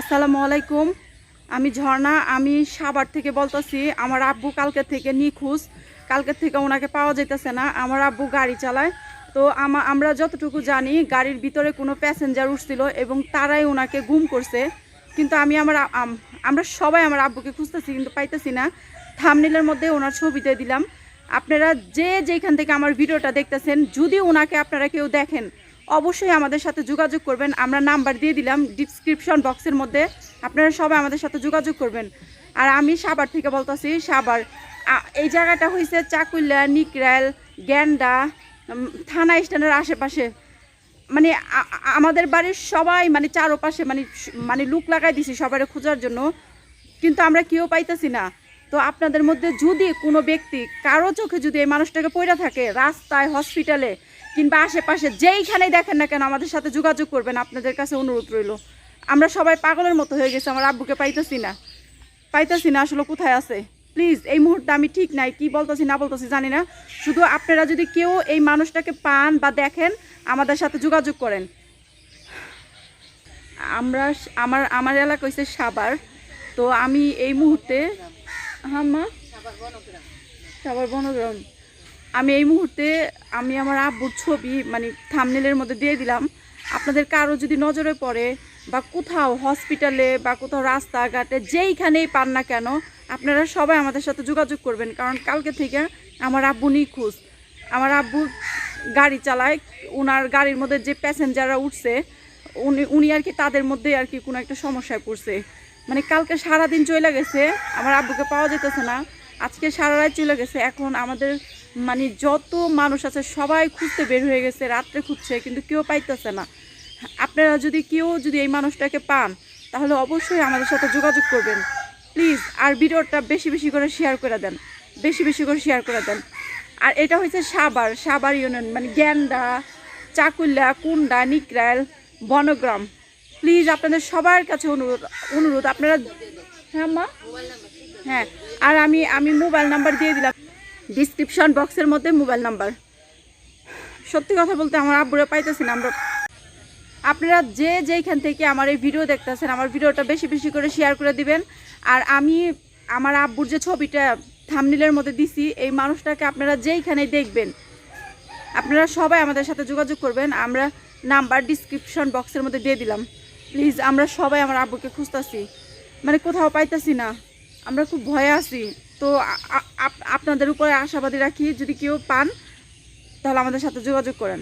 আসসালামু আলাইকুম। আমি ঝর্ণা, আমি সাভার থেকে বলতেছি, আমার আব্বু কালকে থেকে নিখোঁজ। কালকে থেকে ওনাকে পাওয়া যাইতেছে না, আমার আব্বু গাড়ি চালায়। তো আমা, আমরা যতটুকু জানি, গাড়ির ভিতরে কোনো প্যাসেঞ্জার উঠছিল এবং তারাই ওনাকে গুম করছে। কিন্তু আমি আমার আমরা সবাই আমার আব্বুকে খুঁজতেছি, কিন্তু পাইতেছি না। থামনিলের মধ্যে ওনার ছবি দিয়ে দিলাম। আপনারা যে যেখান থেকে আমার ভিডিওটা দেখতেছেন, যদি ওনাকে আপনারা কেউ দেখেন অবশ্যই আমাদের সাথে যোগাযোগ করবেন। আমরা নাম্বার দিয়ে দিলাম ডিসক্রিপশন বক্সের মধ্যে। আপনারা সবাই আমাদের সাথে যোগাযোগ করবেন। আর আমি সাবার থেকে বলতেছি, সাভার, আ- এই জায়গাটা হয়েছে চাকুল্লা নিকরাল গ্যান্ডা থানা স্ট্যান্ডের আশেপাশে। মানে আমাদের বাড়ির সবাই মানে চারোপাশে মানে মানে লুক লাগাই দিছি সবাই খোঁজার জন্য। কিন্তু আমরা কেউ পাইতেছি না। তো আপনাদের মধ্যে যদি কোনো ব্যক্তি কারও চোখে যদি এই মানুষটাকে পড়ে থাকে রাস্তায় হসপিটালে কিংবা আশেপাশে, যেইখানেই দেখেন না কেন আমাদের সাথে যোগাযোগ করবেন, আপনাদের কাছে অনুরোধ রইল। আমরা সবাই পাগলের মতো হয়ে গেছি, আমার আব্বুকে পাইতেছি না। পাইতেছি না আসলে কোথায় আছে? প্লিজ এই মুহূর্তে আমি ঠিক নাই, কি বলতেছি, না বলতেছি জানি না। শুধু আপনারা যদি কেউ এই মানুষটাকে পান বা দেখেন, আমাদের সাথে যোগাযোগ করেন। আমরা, আমার আমার এলাকা হচ্ছে সাবার তো আমি এই মুহূর্তে হ্যাঁ বনগ্রাম। আমি এই মুহূর্তে আমি আমার আব্বুর ছবি মানে থামনেলের মধ্যে দিয়ে দিলাম। আপনাদের কারও যদি নজরে পড়ে বা কোথাও হসপিটালে বা কোথাও রাস্তাঘাটে যেইখানেই পান না কেন, আপনারা সবাই আমাদের সাথে যোগাযোগ করবেন, কারণ কালকে থেকে আমার আব্বু নিখোঁজ। আমার আব্বু গাড়ি চালায় ওনার গাড়ির মধ্যে যে প্যাসেঞ্জাররা উঠছে, উনি উনি আর কি তাদের মধ্যে আর কি কোনো একটা সমস্যায় পড়ছে। মানে কালকে সারাদিন চলে গেছে, আমার আব্বুকে পাওয়া যেতেছে না। আজকে সারা রাত চলে গেছে। এখন আমাদের মানে যত মানুষ আছে, সবাই খুঁজতে বের হয়ে গেছে, রাত্রে খুঁজছে, কিন্তু কেউ পাইতেছে না। আপনারা যদি কেউ যদি এই মানুষটাকে পান, তাহলে অবশ্যই আমাদের সাথে যোগাযোগ করবেন। প্লিজ, আর ভিডিওটা বেশি বেশি করে শেয়ার করে দেন। বেশি বেশি করে শেয়ার করে দেন। আর এটা হচ্ছে সাবার সাবার ইউনিয়ন মানে গ্যান্ডা চাকুল্লা কুন্ডা নিকরাল বনগ্রাম। প্লিজ আপনাদের সবার কাছে অনুরোধ অনুরোধ, আপনারা হ্যাঁ মা? হ্যাঁ আর আমি আমি মোবাইল নাম্বার দিয়ে দিলাম। ডিসক্রিপশন বক্সের মধ্যে মোবাইল নাম্বার সত্যি কথা বলতে আমার আব্বুরা পাইতেছি না আমরা। আপনারা যে যেইখান থেকে আমার এই ভিডিও দেখতেছেন, আমার ভিডিওটা বেশি বেশি করে শেয়ার করে দিবেন। আর আমি আমার আব্বুর যে ছবিটা থামনিলের মধ্যে দিছি, এই মানুষটাকে আপনারা যেইখানেই দেখবেন, আপনারা সবাই আমাদের সাথে যোগাযোগ করবেন। আমরা নাম্বার ডিসক্রিপশন বক্সের মধ্যে দিয়ে দিলাম। প্লিজ, আমরা সবাই আমার আব্বুকে খুঁজতেছি। মানে কোথাও পাইতেছি না। আমরা খুব ভয়ে আছি। তো আপনাদের উপরে আশাবাদী রাখি, যদি কেউ পান, তাহলে আমাদের সাথে যোগাযোগ করেন।